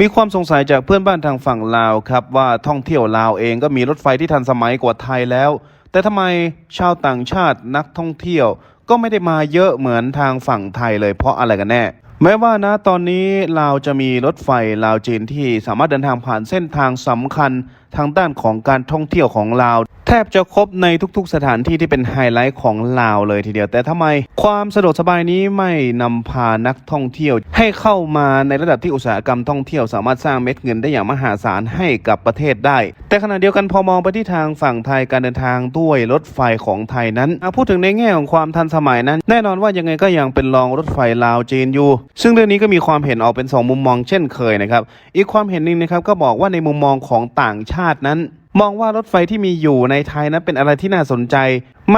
มีความสงสัยจากเพื่อนบ้านทางฝั่งลาวครับว่าท่องเที่ยวลาวเองก็มีรถไฟที่ทันสมัยกว่าไทยแล้ว แต่ทำไมชาวต่างชาตินักท่องเที่ยว ก็ไม่ได้มาเยอะเหมือนทางฝั่งไทยเลยเพราะอะไรกันแน่ แม้ว่านะตอนนี้ลาวจะมีรถไฟลาวจีนที่สามารถเดินทางผ่านเส้นทางสำคัญ ทางด้านของการท่องเที่ยวของลาว แทบจะครบในทุกๆ สถานที่ที่เป็นไฮไลท์ของลาวเลยทีเดียว แต่ทำไมความสะดวกสบายนี้ไม่นำพานักท่องเที่ยว ให้เข้ามาในระดับที่อุตสาหกรรมท่องเที่ยวสามารถสร้างเม็ดเงินได้อย่างมหาศาลให้กับประเทศได้ แต่ขณะเดียวกันพอมองไปที่ทางฝั่งไทยการเดินทางด้วยรถไฟของไทยนั้นพูดถึงในแง่ของความทันสมัยนั้น แน่นอนว่ายังไงก็ยังเป็นรองรถไฟลาวจีนอยู่ซึ่งเรื่องนี้ก็มีความเห็นออกเป็นสองมุมมองเช่นเคยนะครับอีกความเห็นหนึ่งนะครับก็บอกว่าในมุมมองของต่างชาตินั้น มองว่ารถไฟที่มีอยู่ในไทยนั้นเป็นอะไรที่น่าสนใจ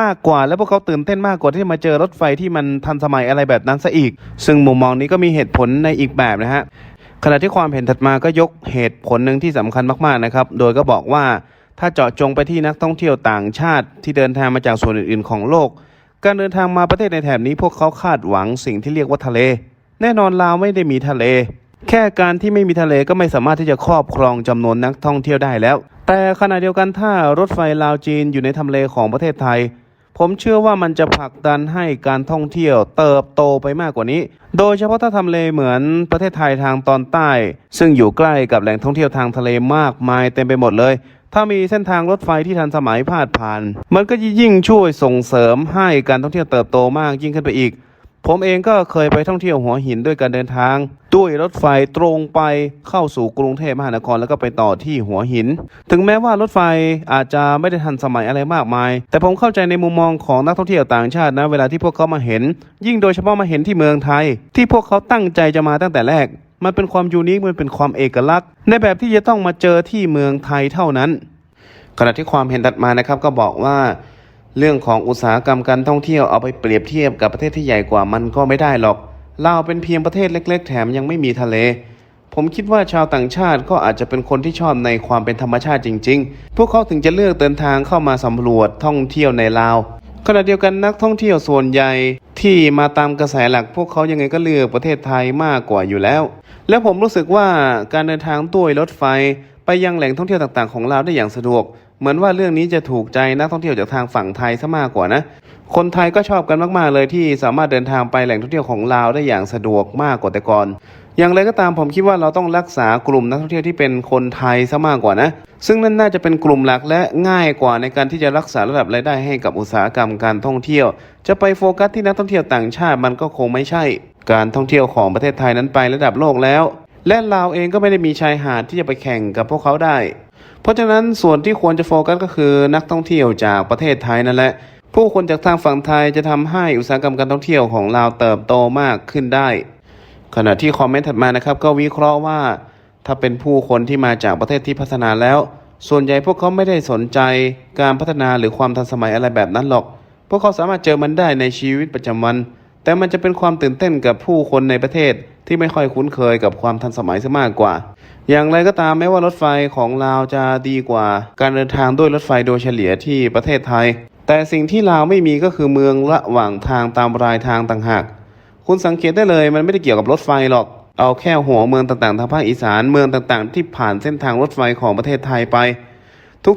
มากกว่า และพวกเขาตื่นเต้นมากกว่าที่มาเจอรถไฟที่มันทันสมัยอะไรแบบนั้นซะอีก ซึ่งมุมมองนี้ก็มีเหตุผลในอีกแบบนะฮะขณะที่ความเห็นถัดมาก็ยกเหตุผลหนึ่งที่สำคัญมากๆนะครับ โดยก็บอกว่าถ้าเจาะจงไปที่นักท่องเที่ยวต่างชาติที่เดินทางมาจากส่วนอื่น ๆ ของโลก การเดินทางมาประเทศในแถบนี้พวกเขาคาดหวังสิ่งที่เรียกว่าทะเล แน่นอนลาวไม่ได้มีทะเล แค่การที่ไม่มีทะเลก็ไม่สามารถที่จะครอบครองจำนวนนักท่องเที่ยวได้แล้ว แต่ขณะเดียวกันถ้ารถไฟลาวจีนอยู่ในทำเลของประเทศไทย ผมเชื่อว่ามันจะผลักดันให้การท่องเที่ยวเติบโตไปมากกว่านี้ โดยเฉพาะถ้าทำเลเหมือนประเทศไทยทางตอนใต้ ซึ่งอยู่ใกล้กับแหล่งท่องเที่ยวทางทะเลมากมายเต็มไปหมดเลยถ้ามีเส้นทางรถไฟที่ทันสมัยพาดผ่าน มันก็ยิ่งช่วยส่งเสริมให้การท่องเที่ยวเติบโตมากยิ่งขึ้นไปอีก ผมเองก็เคยไปท่องเที่ยวหัวหินด้วยการเดินทาง ด้วยรถไฟตรงไปเข้าสู่กรุงเทพมหานครแล้วก็ไปต่อที่หัวหิน ถึงแม้ว่ารถไฟอาจจะไม่ได้ทันสมัยอะไรมากมาย แต่ผมเข้าใจในมุมมองของนักท่องเที่ยวต่างชาตินะเวลาที่พวกเขามาเห็น ยิ่งโดยเฉพาะมาเห็นที่เมืองไทย ที่พวกเขาตั้งใจจะมาตั้งแต่แรกมันเป็นความยูนิค มันเป็นความเอกลักษณ์ ในแบบที่จะต้องมาเจอที่เมืองไทยเท่านั้น ขณะที่ความเห็นถัดมานะครับก็บอกว่า เรื่องของอุตสาหกรรมการท่องเที่ยวเอาไปเปรียบเทียบกับประเทศที่ใหญ่กว่ามันก็ไม่ได้หรอกลาวเป็นเพียงประเทศเล็ก ๆ แถมยังไม่มีทะเล ผมคิดว่าชาวต่างชาติก็อาจจะเป็นคนที่ชอบในความเป็นธรรมชาติจริง ๆ พวกเขาถึงจะเลือกเดินทางเข้ามาสำรวจท่องเที่ยวในลาวขณะเดียวกันนักท่องเที่ยวส่วนใหญ่ที่มาตามกระแสหลัก พวกเขายังไงก็เลือกประเทศไทยมากกว่าอยู่แล้ว และผมรู้สึกว่าการเดินทางด้วยรถไฟ ไปยังแหล่งท่องเที่ยวต่างๆ ของลาวได้อย่างสะดวก เหมือนว่าเรื่องนี้จะถูกใจนักท่องเที่ยวจากทางฝั่งไทยซะมากกว่านะ คนไทยก็ชอบกันมากๆเลยที่สามารถเดินทางไปแหล่งท่องเที่ยวของลาวได้อย่างสะดวกมากกว่าแต่ก่อน อย่างไรก็ตามผมคิดว่าเราต้องรักษากลุ่มนักท่องเที่ยวที่เป็นคนไทยซะมากกว่านะ ซึ่งนั่นน่าจะเป็นกลุ่มหลักและง่ายกว่าในการที่จะรักษาระดับรายได้ให้กับอุตสาหกรรมการท่องเที่ยว จะไปโฟกัสที่นักท่องเที่ยวต่างชาติมันก็คงไม่ใช่ การท่องเที่ยวของประเทศไทยนั้นไประดับโลกแล้วและลาวเองก็ไม่ได้มีชายหาดที่จะไปแข่งกับพวกเขาได้ เพราะฉะนั้นส่วนที่ควรจะโฟกัสก็คือนักท่องเที่ยวจากประเทศไทยนั่นแหละ ผู้คนจากทางฝั่งไทยจะทำให้อุตสาหกรรมการท่องเที่ยวของลาวเติบโตมากขึ้นได้ ขณะที่คอมเมนต์ถัดมานะครับ ก็วิเคราะห์ว่า ถ้าเป็นผู้คนที่มาจากประเทศที่พัฒนาแล้ว ส่วนใหญ่พวกเขาไม่ได้สนใจการพัฒนาหรือความทันสมัยอะไรแบบนั้นหรอก พวกเขาสามารถเจอมันได้ในชีวิตประจำวัน แต่มันจะเป็นความตื่นเต้นกับผู้คนในประเทศที่ไม่ค่อยคุ้นเคยกับความทันสมัยซะมากกว่า อย่างไรก็ตามแม้ว่ารถไฟของลาวจะดีกว่า การเดินทางด้วยรถไฟโดยเฉลี่ยที่ประเทศไทย แต่สิ่งที่ลาวไม่มีก็คือเมืองระหว่างทางตามรายทางต่างหาก คุณสังเกตได้เลยมันไม่ได้เกี่ยวกับรถไฟหรอก เอาแค่หัวเมืองต่างๆทางภาคอีสานเมืองต่างๆ ที่ผ่านเส้นทางรถไฟของประเทศไทยไป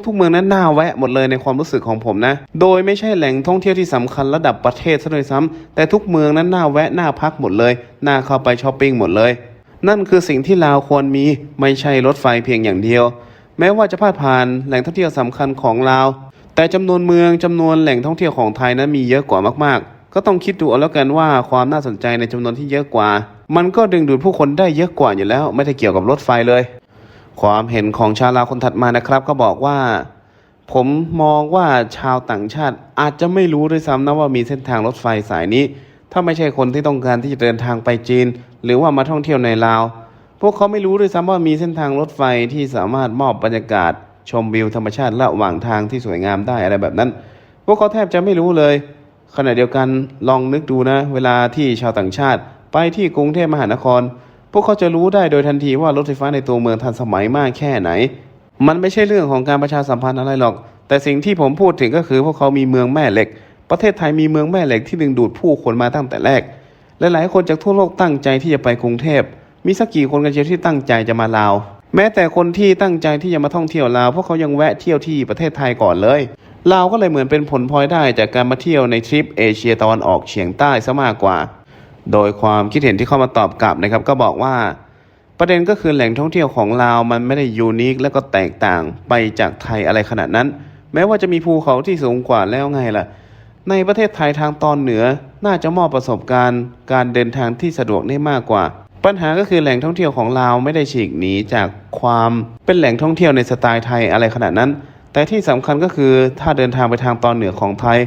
ทุกๆเมืองนั้นน่าแวะหมดเลยในความรู้สึกของผมนะ โดยไม่ใช่แหล่งท่องเที่ยวที่สำคัญระดับประเทศซะด้วยซ้ำแต่ทุกเมืองนั้นน่าแวะน่าพักหมดเลยน่าเข้าไปช้อปปิ้งหมดเลย นั่นคือสิ่งที่ลาวควรมีไม่ใช่รถไฟเพียงอย่างเดียว แม้ว่าจะพาดผ่านแหล่งท่องเที่ยวสำคัญของลาว แต่จำนวนเมืองจำนวนแหล่งท่องเที่ยวของไทยนั้นมีเยอะกว่ามากๆ ก็ต้องคิดดูเอาแล้วกันว่าความน่าสนใจในจำนวนที่เยอะกว่า มันก็ดึงดูดผู้คนได้เยอะกว่าอยู่แล้ว ไม่ได้เกี่ยวกับรถไฟเลย ความเห็นของชาวลาวคนถัดมานะครับ ก็บอกว่า ผมมองว่าชาวต่างชาติอาจจะไม่รู้ด้วยซ้ำนะว่ามีเส้นทางรถไฟสายนี้ ถ้าไม่ใช่คนที่ต้องการที่จะเดินทางไปจีน หรือว่ามาท่องเที่ยวในลาว พวกเขาไม่รู้ด้วยซ้ำว่ามีเส้นทางรถไฟที่สามารถมอบบรรยากาศ ชมวิวธรรมชาติระหว่างทางที่สวยงามได้อะไรแบบนั้น พวกเขาแทบจะไม่รู้เลย ขณะเดียวกันลองนึกดูนะ เวลาที่ชาวต่างชาติ ไปที่กรุงเทพมหานคร พวกเขาจะรู้ได้โดยทันทีว่ารถไฟฟ้าในตัวเมืองทันสมัยมากแค่ไหน มันไม่ใช่เรื่องของการประชาสัมพันธ์อะไรหรอก แต่สิ่งที่ผมพูดถึงก็คือพวกเขามีเมืองแม่เหล็ก ประเทศไทยมีเมืองแม่เหล็กที่ดึงดูดผู้คนมาตั้งแต่แรกและหลายคนจากทั่วโลกตั้งใจที่จะไปกรุงเทพ มีสักกี่คนกันเชียวที่ตั้งใจจะมาลาว แม้แต่คนที่ตั้งใจที่จะมาท่องเที่ยวลาวพวกเขายังแวะเที่ยวที่ประเทศไทยก่อนเลยลาวก็เลยเหมือนเป็นผลพลอยได้จากการมาเที่ยวในทริปเอเชียตะวันออกเฉียงใต้ซะมากกว่า โดยความคิดเห็นที่เข้ามาตอบกลับนะครับ ก็บอกว่า ประเด็นก็คือแหล่งท่องเที่ยวของลาวมันไม่ได้ยูนิคและก็แตกต่างไปจากไทยอะไรขนาดนั้น แม้ว่าจะมีภูเขาที่สูงกว่าแล้วไงล่ะ ในประเทศไทยทางตอนเหนือน่าจะมอบประสบการณ์ การเดินทางที่สะดวกได้มากกว่า ปัญหาก็คือแหล่งท่องเที่ยวของลาวไม่ได้ฉีกหนีจากความเป็นแหล่งท่องเที่ยวในสไตล์ไทยอะไรขนาดนั้น แต่ที่สำคัญก็คือถ้าเดินทางไปทางตอนเหนือของไทย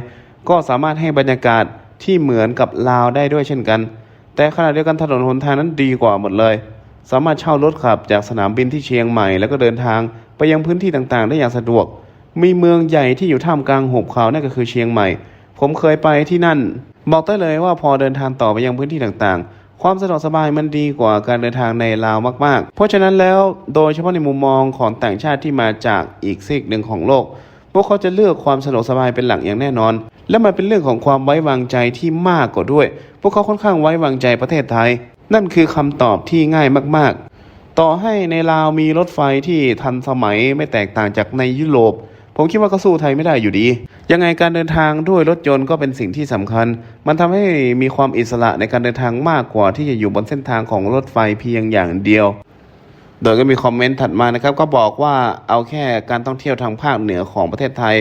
ก็สามารถให้บรรยากาศที่เหมือนกับลาวได้ด้วยเช่นกัน แต่ขณะเดียวกันถนนหนทางนั้นดีกว่าหมดเลย สามารถเช่ารถขับจากสนามบินที่เชียงใหม่ แล้วก็เดินทางไปยังพื้นที่ต่างๆ ได้อย่างสะดวก มีเมืองใหญ่ที่อยู่ท่ามกลางหุบเขานั่นก็คือเชียงใหม่ ผมเคยไปที่นั่น บอกได้เลยว่าพอเดินทางต่อไปยังพื้นที่ต่างๆ ความสะดวกสบายมันดีกว่าการเดินทางในลาวมากๆ เพราะฉะนั้นแล้วโดยเฉพาะในมุมมองของต่างชาติที่มาจากอีกซีกหนึ่งของโลก พวกเขาจะเลือกความสะดวกสบายเป็นหลักอย่างแน่นอน และมันเป็นเรื่องของความไว้วางใจที่มากกว่าด้วย พวกเขาค่อนข้างไว้วางใจประเทศไทย นั่นคือคำตอบที่ง่ายมากๆ ต่อให้ในลาวมีรถไฟที่ทันสมัยไม่แตกต่างจากในยุโรป ผมคิดว่าก็สู้ไทยไม่ได้อยู่ดี ยังไงการเดินทางด้วยรถยนต์ก็เป็นสิ่งที่สำคัญ มันทำให้มีความอิสระในการเดินทางมากกว่าที่จะอยู่บนเส้นทางของรถไฟเพียงอย่างเดียว โดยก็มีคอมเมนต์ถัดมานะครับ ก็บอกว่าเอาแค่การท่องเที่ยวทางภาคเหนือของประเทศไทย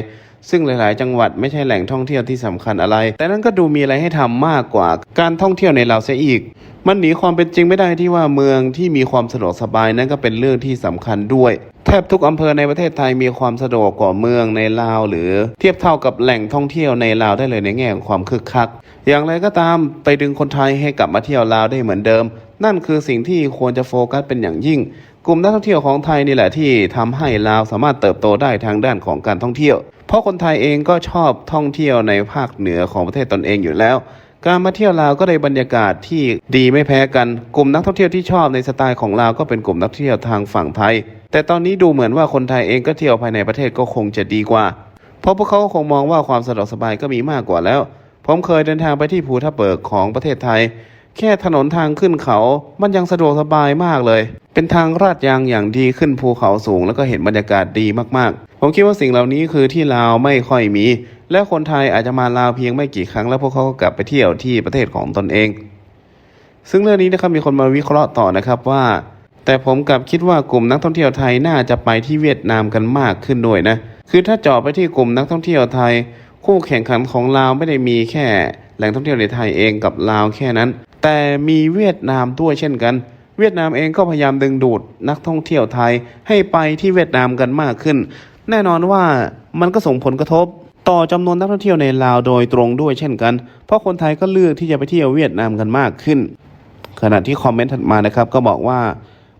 ซึ่งหลาย ๆ จังหวัดไม่ใช่แหล่งท่องเที่ยวที่สำคัญอะไร แต่นั่นก็ดูมีอะไรให้ทำมากกว่าการท่องเที่ยวในเราเสียอีก มันหนีความเป็นจริงไม่ได้ที่ว่าเมืองที่มีความสะดวกสบายนั่นก็เป็นเรื่องที่สำคัญด้วย แทบทุกอำเภอในประเทศไทยมีความสะดวกกว่าเมืองในลาว หรือเทียบเท่ากับแหล่งท่องเที่ยวในลาวได้เลยในแง่ของความคึกคัก อย่างไรก็ตามไปดึงคนไทยให้กลับมาเที่ยวลาวได้เหมือนเดิม นั่นคือสิ่งที่ควรจะโฟกัสเป็นอย่างยิ่งกลุ่มนักท่องเที่ยวของไทยนี่แหละที่ทำให้ลาวสามารถเติบโตได้ทางด้านของการท่องเที่ยว เพราะคนไทยเองก็ชอบท่องเที่ยวในภาคเหนือของประเทศตนเองอยู่แล้ว การมาเที่ยวลาวก็ได้บรรยากาศที่ดีไม่แพ้กัน กลุ่มนักท่องเที่ยวที่ชอบในสไตล์ของลาวก็เป็นกลุ่มนักท่องเที่ยวทางฝั่งไทย แต่ตอนนี้ดูเหมือนว่าคนไทยเองก็เที่ยวภายในประเทศก็คงจะดีกว่า เพราะพวกเขาคงมองว่าความสะดวกสบายก็มีมากกว่าแล้ว ผมเคยเดินทางไปที่ภูทับเบิกของประเทศไทย แค่ถนนทางขึ้นเขา มันยังสะดวกสบายมากเลย เป็นทางลาดยางอย่างดีขึ้นภูเขาสูง แล้วก็เห็นบรรยากาศดีมาก ผมคิดว่าสิ่งเหล่านี้คือที่ลาวไม่ค่อยมี และคนไทยอาจจะมาลาวเพียงไม่กี่ครั้ง แล้วพวกเขาก็กลับไปเที่ยวที่ประเทศของตนเอง ซึ่งเรื่องนี้นะครับมีคนมาวิเคราะห์ต่อนะครับว่า แต่ผมกลับคิดว่ากลุ่มนักท่องเที่ยวไทยน่าจะไปที่เวียดนามกันมากขึ้นด้วยนะ คือถ้าเจาะไปที่กลุ่มนักท่องเที่ยวไทย คู่แข่งขันของลาวไม่ได้มีแค่แหล่งท่องเที่ยวในไทยเองกับลาวแค่นั้น แต่มีเวียดนามด้วยเช่นกันเวียดนามเองก็พยายามดึงดูดนักท่องเที่ยวไทยให้ไปที่เวียดนามกันมากขึ้น แน่นอนว่ามันก็ส่งผลกระทบ ต่อจำนวนนักท่องเที่ยวในลาวโดยตรงด้วยเช่นกัน เพราะคนไทยก็เลือกที่จะไปเที่ยวเวียดนามกันมากขึ้น ขณะที่คอมเมนต์ถัดมานะครับก็บอกว่า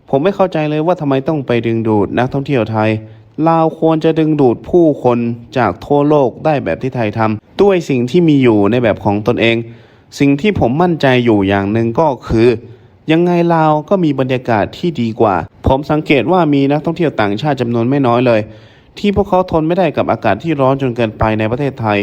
ผมไม่เข้าใจเลยว่าทำไมต้องไปดึงดูดนักท่องเที่ยวไทยลาวควรจะดึงดูดผู้คนจากทั่วโลกได้แบบที่ไทยทำด้วยสิ่งที่มีอยู่ในแบบของตนเอง สิ่งที่ผมมั่นใจอยู่อย่างหนึ่งก็คือ ยังไงลาวก็มีบรรยากาศที่ดีกว่า ผมสังเกตว่ามีนักท่องเที่ยวต่างชาติจำนวนไม่น้อยเลย ที่พวกเขาทนไม่ได้กับอากาศที่ร้อนจนเกินไปในประเทศไทย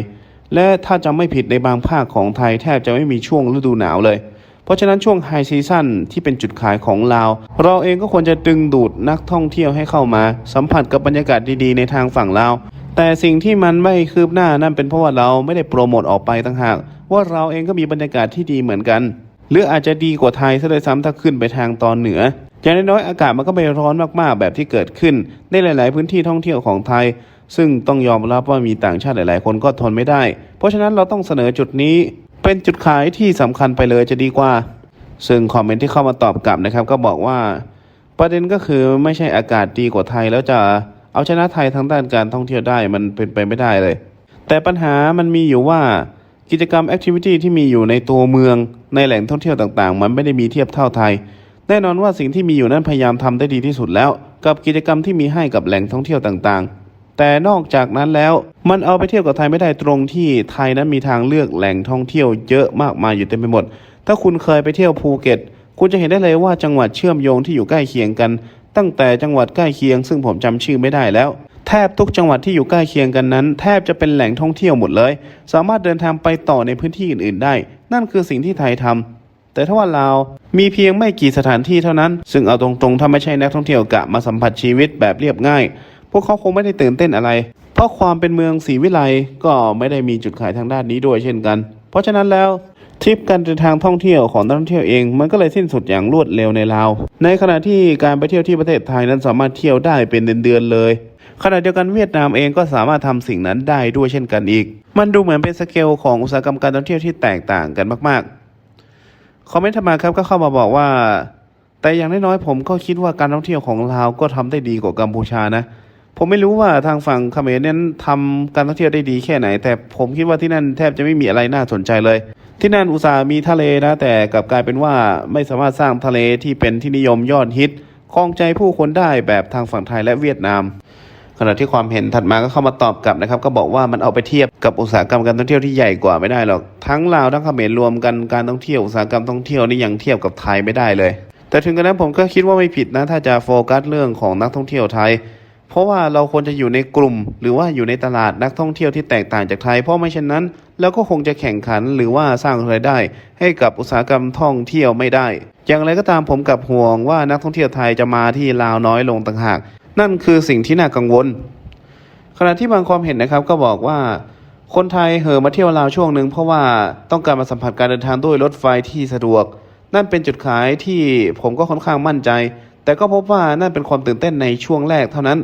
และถ้าจำไม่ผิดในบางภาคของไทยแทบจะไม่มีช่วงฤดูหนาวเลย เพราะฉะนั้นช่วงไฮซีซั่นที่เป็นจุดขายของลาว เราเองก็ควรจะดึงดูดนักท่องเที่ยวให้เข้ามา สัมผัสกับบรรยากาศดีๆในทางฝั่งลาวแต่สิ่งที่มันไม่คืบหน้านั่นเป็นเพราะว่าเราไม่ได้โปรโมทออกไปต่างหาก ว่าเราเองก็มีบรรยากาศที่ดีเหมือนกัน หรืออาจจะดีกว่าไทยซะเลยซ้ำถ้าขึ้นไปทางตอนเหนือ อย่างน้อยๆอากาศมันก็ไม่ร้อนมากๆ แบบที่เกิดขึ้น ในหลาย ๆ พื้นที่ท่องเที่ยวของไทย ซึ่งต้องยอมรับว่ามีต่างชาติหลาย ๆ คนก็ทนไม่ได้ เพราะฉะนั้นเราต้องเสนอจุดนี้ เป็นจุดขายที่สำคัญไปเลยจะดีกว่า ซึ่งคอมเมนต์ที่เข้ามาตอบกลับนะครับ ก็บอกว่า ประเด็นก็คือไม่ใช่อากาศดีกว่าไทยแล้วจะเอาชนะไทยทางด้านการท่องเที่ยวได้มันเป็นไปไม่ได้เลย แต่ปัญหามันมีอยู่ว่ากิจกรรมแอคทิวิตี้ที่มีอยู่ในตัวเมืองในแหล่งท่องเที่ยวต่างๆ มันไม่ได้มีเทียบเท่าไทย แน่นอนว่าสิ่งที่มีอยู่นั้นพยายามทำได้ดีที่สุดแล้ว กับกิจกรรมที่มีให้กับแหล่งท่องเที่ยวต่างๆ แต่นอกจากนั้นแล้วมันเอาไปเที่ยวกับไทยไม่ได้ตรงที่ไทยนั้นมีทางเลือกแหล่งท่องเที่ยวเยอะมากมายอยู่เต็มไปหมด ถ้าคุณเคยไปเที่ยวภูเก็ต คุณจะเห็นได้เลยว่าจังหวัดเชื่อมโยงที่อยู่ใกล้เคียงกัน ตั้งแต่จังหวัดใกล้เคียง ซึ่งผมจำชื่อไม่ได้แล้วแทบทุกจังหวัดที่อยู่ใกล้เคียงกันนั้น แทบจะเป็นแหล่งท่องเที่ยวหมดเลย สามารถเดินทางไปต่อในพื้นที่อื่น ๆ ได้ นั่นคือสิ่งที่ไทยทำ แต่ถ้าว่าลาวมีเพียงไม่กี่สถานที่เท่านั้น ซึ่งเอาตรงๆ ถ้าไม่ใช่นักท่องเที่ยวกะมาสัมผัสชีวิตแบบเรียบง่าย พวกเขาคงไม่ได้ตื่นเต้นอะไร เพราะความเป็นเมืองศรีวิไลก็ไม่ได้มีจุดขายทางด้านนี้ด้วยเช่นกัน เพราะฉะนั้นแล้วทริปการเดินทางท่องเที่ยวของนักท่องเที่ยวเองมันก็เลยสิ้นสุดอย่างรวดเร็วในลาว ในขณะที่การไปเที่ยวที่ประเทศไทยนั้นสามารถเที่ยวได้เป็นเดือนๆเลย ขณะเดียวกันเวียดนามเองก็สามารถทำสิ่งนั้นได้ด้วยเช่นกันอีก มันดูเหมือนเป็นสเกลของอุตสาหกรรมการท่องเที่ยวที่แตกต่างกันมากๆ คอมเมนต์ถัดมาครับก็เข้ามาบอกว่า แต่อย่างน้อยๆผมก็คิดว่าการท่องเที่ยวของลาวก็ทำได้ดีกว่ากัมพูชานะ ผมไม่รู้ว่าทางฝั่งเขมรนั้นทำการท่องเที่ยวได้ดีแค่ไหน แต่ผมคิดว่าที่นั่นแทบจะไม่มีอะไรน่าสนใจเลย ที่นั่นอุตส่าห์มีทะเลนะ แต่กลับกลายเป็นว่าไม่สามารถสร้างทะเลที่เป็นที่นิยมยอดฮิตครองใจผู้คนได้แบบทางฝั่งไทยและเวียดนาม ขณะที่ความเห็นถัดมาก็เข้ามาตอบกลับนะครับ ก็บอกว่ามันเอาไปเทียบกับอุตสาหกรรมการท่องเที่ยวที่ใหญ่กว่าไม่ได้หรอกทั้งลาวทั้งเขมรรวมกันการท่องเที่ยวอุตสาหกรรมท่องเที่ยวนี่ยังเทียบกับไทยไม่ได้เลย แต่ถึงกระนั้นผมก็คิดว่าไม่ผิดนะ ถ้าจะโฟกัสเรื่องของนักท่องเที่ยวไทย เพราะว่าเราควรจะอยู่ในกลุ่ม หรือว่าอยู่ในตลาดนักท่องเที่ยวที่แตกต่างจากไทย เพราะไม่เช่นนั้นเราก็คงจะแข่งขันหรือว่าสร้างรายได้ ให้กับอุตสาหกรรมท่องเที่ยวไม่ได้ อย่างไรก็ตามผมกับห่วงว่านักท่องเที่ยวไทยจะมาที่ลาวน้อยลงต่างหาก นั่นคือสิ่งที่น่ากังวล ขณะที่บางความเห็นนะครับก็บอกว่าคนไทยเหอมาเที่ยวลาวช่วงหนึ่งเพราะว่าต้องการมาสัมผัสการเดินทางด้วยรถไฟที่สะดวก นั่นเป็นจุดขายที่ผมก็ค่อนข้างมั่นใจ แต่ก็พบว่านั่นเป็นความตื่นเต้นในช่วงแรกเท่านั้น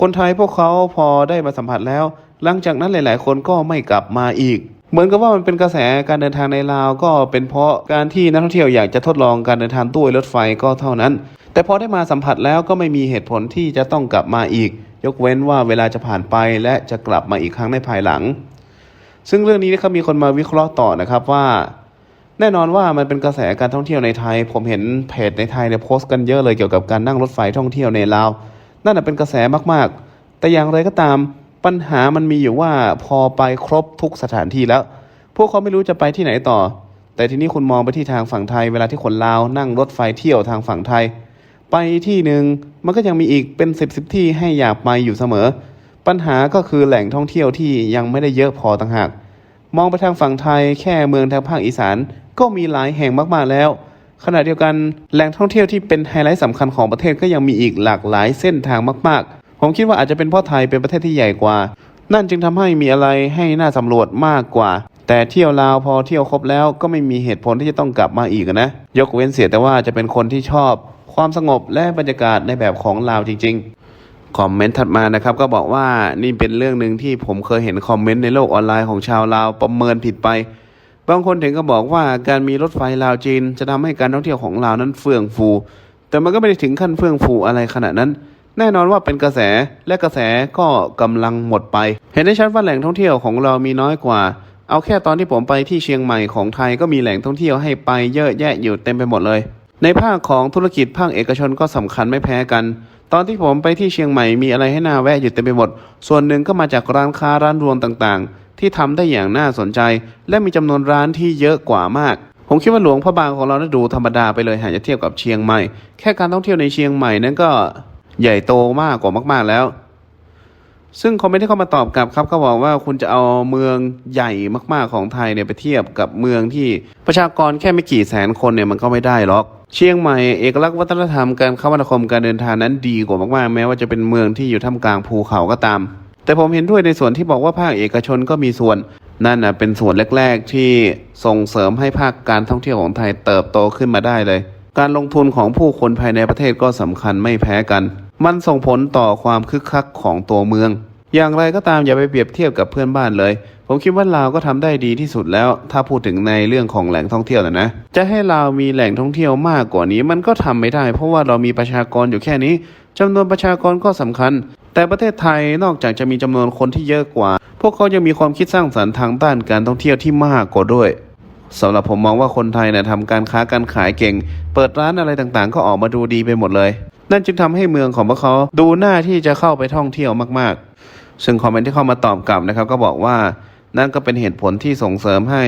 คนไทยพวกเขาพอได้มาสัมผัสแล้ว หลังจากนั้นหลาย ๆ คนก็ไม่กลับมาอีก เหมือนกับว่ามันเป็นกระแสการเดินทางในลาวก็เป็นเพราะการที่นักท่องเที่ยวอยากจะทดลองการเดินทางด้วยรถไฟก็เท่านั้น แต่พอได้มาสัมผัสแล้วก็ไม่มีเหตุผลที่จะต้องกลับมาอีก ยกเว้นว่าเวลาจะผ่านไปและจะกลับมาอีกครั้งในภายหลัง ซึ่งเรื่องนี้นะครับมีคนมาวิเคราะห์ต่อนะครับว่า แน่นอนว่ามันเป็นกระแสการท่องเที่ยวในไทย ผมเห็นเพจในไทยเนี่ยโพสต์กันเยอะเลยเกี่ยวกับการนั่งรถไฟท่องเที่ยวในลาวนั่นเป็นกระแสมากๆ แต่อย่างไรก็ตามปัญหามันมีอยู่ว่าพอไปครบทุกสถานที่แล้ว พวกเขาไม่รู้จะไปที่ไหนต่อ แต่ทีนี้คุณมองไปที่ทางฝั่งไทย เวลาที่คนลาวนั่งรถไฟเที่ยวทางฝั่งไทย ไปที่หนึ่งมันก็ยังมีอีกเป็นสิบสิบที่ให้อยากไปอยู่เสมอ ปัญหาก็คือแหล่งท่องเที่ยวที่ยังไม่ได้เยอะพอต่างหาก มองไปทางฝั่งไทยแค่เมืองทางภาคอีสานก็มีหลายแห่งมากๆแล้ว ขณะเดียวกันแหล่งท่องเที่ยวที่เป็นไฮไลท์สำคัญของประเทศก็ยังมีอีกหลากหลายเส้นทางมาก ๆ ผมคิดว่าอาจจะเป็นเพราะไทยเป็นประเทศที่ใหญ่กว่า นั่นจึงทำให้มีอะไรให้น่าสำรวจมากกว่า แต่เที่ยวลาวพอเที่ยวครบแล้วก็ไม่มีเหตุผลที่จะต้องกลับมาอีกนะ ยกเว้นเสียแต่ว่าจะเป็นคนที่ชอบ ความสงบและบรรยากาศในแบบของลาวจริง ๆ คอมเมนต์ถัดมานะครับ ก็บอกว่านี่เป็นเรื่องหนึ่งที่ผมเคยเห็นคอมเมนต์ในโลกออนไลน์ของชาวลาวประเมินผิดไป บางคนถึงก็บอกว่าการมีรถไฟลาวจีน จะทำให้การท่องเที่ยวของลาวนั้นเฟื่องฟู แต่มันก็ไม่ได้ถึงขั้นเฟื่องฟูอะไรขนาดนั้นแน่นอนว่าเป็นกระแสและกระแสก็กำลังหมดไป เห็นได้ชัดว่าแหล่งท่องเที่ยวของเรามีน้อยกว่า เอาแค่ตอนที่ผมไปที่เชียงใหม่ของไทยก็มีแหล่งท่องเที่ยวให้ไปเยอะแยะอยู่เต็มไปหมดเลย ในภาคของธุรกิจภาคเอกชนก็สำคัญไม่แพ้กัน ตอนที่ผมไปที่เชียงใหม่มีอะไรให้น่าแวะอยู่เต็มไปหมด ส่วนหนึ่งก็มาจากร้านค้าร้านรวงต่างๆ ที่ทำได้อย่างน่าสนใจ และมีจำนวนร้านที่เยอะกว่ามาก ผมคิดว่าหลวงพระบางของเราดูธรรมดาไปเลยหากจะเทียบกับเชียงใหม่ แค่การท่องเที่ยวในเชียงใหม่นั้นก็ใหญ่โตมากกว่ามาก ๆแล้ว ซึ่งคอมเมนต์ที่เข้ามาตอบกลับครับเขาบอกว่าคุณจะเอาเมืองใหญ่มากๆของไทยเนี่ยไปเทียบกับเมืองที่ประชากรแค่ไม่กี่แสนคนเนี่ยมันก็ไม่ได้หรอกเชียงใหม่เอกลักษณ์วัฒนธรรมการคมนาคมการเดินทางนั้นดีกว่ามากๆ แม้ว่าจะเป็นเมืองที่อยู่ท่ามกลางภูเขาก็ตาม แต่ผมเห็นด้วยในส่วนที่บอกว่าภาคเอกชนก็มีส่วนนั่นนะเป็นส่วนแรก ๆ ที่ส่งเสริมให้ภาคการท่องเที่ยวของไทยเติบโตขึ้นมาได้เลย การลงทุนของผู้คนภายในประเทศก็สำคัญไม่แพ้กัน มันส่งผลต่อความคึกคักของตัวเมือง อย่างไรก็ตามอย่าไปเปรียบเทียบกับเพื่อนบ้านเลย ผมคิดว่าลาวก็ทำได้ดีที่สุดแล้ว ถ้าพูดถึงในเรื่องของแหล่งท่องเที่ยวนะนะจะให้ลาวมีแหล่งท่องเที่ยวมากกว่านี้ มันก็ทำไม่ได้ เพราะว่าเรามีประชากรอยู่แค่นี้จำนวนประชากรก็สำคัญ แต่ประเทศไทยนอกจากจะมีจำนวนคนที่เยอะกว่า พวกเขายังมีความคิดสร้างสรรค์ทางด้านการท่องเที่ยวที่มากกว่าด้วยสำหรับผมมองว่าคนไทยเนี่ยทำการค้าการขายเก่ง เปิดร้านอะไรต่างๆ ก็ออกมาดูดีไปหมดเลย นั่นจึงทำให้เมืองของพวกเขาดูหน้าที่จะเข้าไปท่องเที่ยวมากๆ ซึ่งคอมเมนต์ที่เข้ามาตอบกลับนะครับ ก็บอกว่านั่นก็เป็นเหตุผลที่ส่งเสริมให้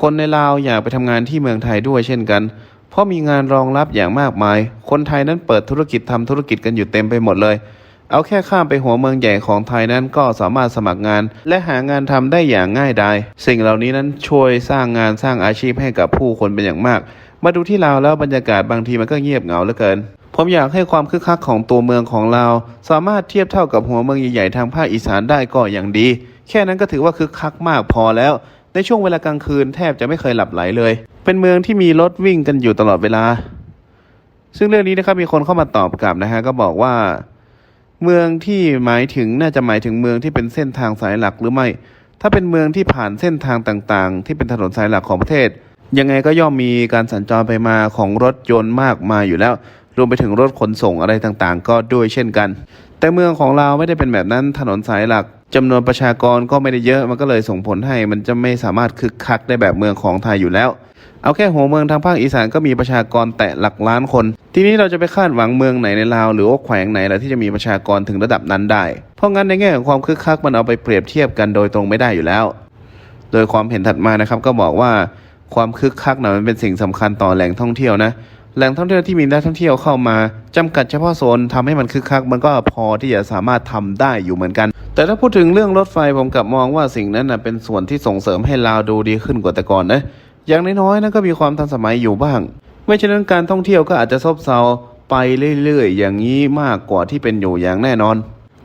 คนในลาวอยากไปทำงานที่เมืองไทยด้วยเช่นกัน เพราะมีงานรองรับอย่างมากมาย คนไทยนั้นเปิดธุรกิจทำธุรกิจกันอยู่เต็มไปหมดเลย เอาแค่ข้ามไปหัวเมืองใหญ่ของไทยนั้นก็สามารถสมัครงาน และหางานทำได้อย่างง่ายดาย สิ่งเหล่านี้นั้นช่วยสร้างงานสร้างอาชีพให้กับผู้คนเป็นอย่างมาก มาดูที่ลาวแล้วบรรยากาศบางทีมันก็เงียบเหงาเหลือเกิน ผมอยากให้ความคึกคักของตัวเมืองของเรา สามารถเทียบเท่ากับหัวเมืองใหญ่ๆทางภาคอีสานได้ก็อย่างดี แค่นั้นก็ถือว่าคึกคักมากพอแล้ว ในช่วงเวลากลางคืนแทบจะไม่เคยหลับไหลเลย เป็นเมืองที่มีรถวิ่งกันอยู่ตลอดเวลา ซึ่งเรื่องนี้นะครับมีคนเข้ามาตอบกลับนะฮะก็บอกว่า เมืองที่หมายถึงน่าจะหมายถึงเมืองที่เป็นเส้นทางสายหลักหรือไม่ ถ้าเป็นเมืองที่ผ่านเส้นทางต่างๆ ที่เป็นถนนสายหลักของประเทศ ยังไงก็ย่อมมีการสัญจรไปมาของรถยนต์มากมายอยู่แล้ว รวมไปถึงรถขนส่งอะไรต่างๆ ก็ด้วยเช่นกัน แต่เมืองของเราไม่ได้เป็นแบบนั้นถนนสายหลักจำนวนประชากรก็ไม่ได้เยอะมันก็เลยส่งผลให้มันจะไม่สามารถคึกคักได้แบบเมืองของไทยอยู่แล้ว เอาแค่หัวเมืองทางภาคอีสานก็มีประชากรแตะหลักล้านคน ทีนี้เราจะไปคาดหวังเมืองไหนในลาวหรือว่าแขวงไหนล่ะที่จะมีประชากรถึงระดับนั้นได้ เพราะงั้นในแง่ของความคึกคักมันเอาไปเปรียบเทียบกันโดยตรงไม่ได้อยู่แล้ว โดยความเห็นถัดมานะครับก็บอกว่า ความคึกคักนะมันเป็นสิ่งสำคัญต่อแหล่งท่องเที่ยวนะแหล่งท่องเที่ยวที่มีนักท่องเที่ยวเข้ามาจำกัดเฉพาะโซนทำให้มันคึกคัก มันก็พอที่จะสามารถทำได้อยู่เหมือนกัน แต่ถ้าพูดถึงเรื่องรถไฟผมกลับมองว่าสิ่งนั้นนะเป็นส่วนที่ส่งเสริมให้ลาวดูดีขึ้นกว่าแต่ก่อนนะอย่างน้อยๆนั่นก็มีความทันสมัยอยู่บ้าง ไม่เช่นนั้นการท่องเที่ยวก็อาจจะซบเซาไปเรื่อยๆ อย่างนี้มากกว่าที่เป็นอยู่อย่างแน่นอน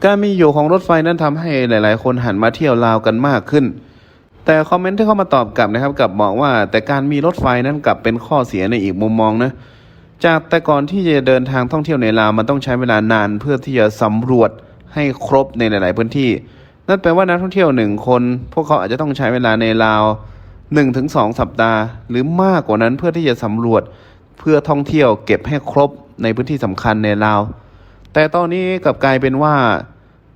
การมีอยู่ของรถไฟนั้นทำให้หลาย ๆ คนหันมาเที่ยวลาวกันมากขึ้น แต่คอมเมนต์ที่เข้ามาตอบกลับนะครับกลับบอกว่า แต่การมีรถไฟนั้นกลับเป็นข้อเสียในอีกมุมมองนะจากแต่ก่อนที่จะเดินทางท่องเที่ยวในลาวมันต้องใช้เวลานานเพื่อที่จะสำรวจให้ครบในหลาย ๆ พื้นที่ นั่นแปลว่านักท่องเที่ยวหนึ่งคน พวกเขาอาจจะต้องใช้เวลาในลาวหนึ่งถึงสองสัปดาห์ หรือมากกว่านั้นเพื่อที่จะสำรวจเพื่อท่องเที่ยวเก็บให้ครบในพื้นที่สำคัญในลาว แต่ตอนนี้กลับกลายเป็นว่า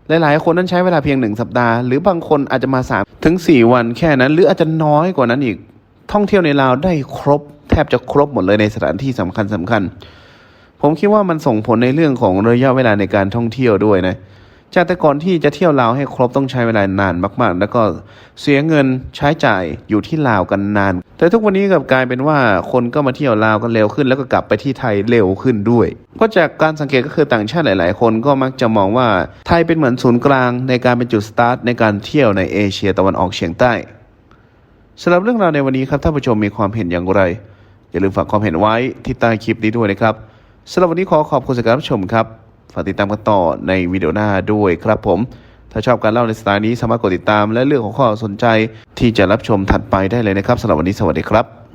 หลายๆ คนนั้นใช้เวลาเพียงหนึ่งสัปดาห์ หรือบางคนอาจจะมาสามถึงสี่วันแค่นั้น หรืออาจจะน้อยกว่านั้นอีก ท่องเที่ยวในลาวได้ครบ แทบจะครบหมดเลยในสถานที่สำคัญสำคัญ ผมคิดว่ามันส่งผลในเรื่องของระยะเวลาในการท่องเที่ยวด้วยนะ จากแต่ก่อนที่จะเที่ยวลาวให้ครบต้องใช้เวลานานมาก ๆ แล้วก็เสียเงินใช้จ่ายอยู่ที่ลาวกันนาน แต่ทุกวันนี้กับกลายเป็นว่าคนก็มาเที่ยวลาวกันเร็วขึ้น แล้วก็กลับไปที่ไทยเร็วขึ้นด้วยเพราะจากการสังเกตก็คือต่างชาติหลาย ๆ คนก็มักจะมองว่าไทยเป็นเหมือนศูนย์กลางในการเป็นจุดสตาร์ทในการเที่ยวในเอเชียตะวันออกเฉียงใต้สำหรับเรื่องราวในวันนี้ครับท่านผู้ชมมีความเห็นอย่างไร อย่าลืมฝากความเห็นไว้ที่ใต้คลิปนี้ด้วยนะครับสำหรับวันนี้ขอขอบคุณสำหรับการรับชมครับ ฝากติดตามกันต่อในวิดีโอหน้าด้วยครับผม ถ้าชอบการเล่าในสไตล์นี้สามารถกดติดตามและเรื่องของข้อสนใจที่จะรับชมถัดไปได้เลยนะครับสำหรับวันนี้สวัสดีครับ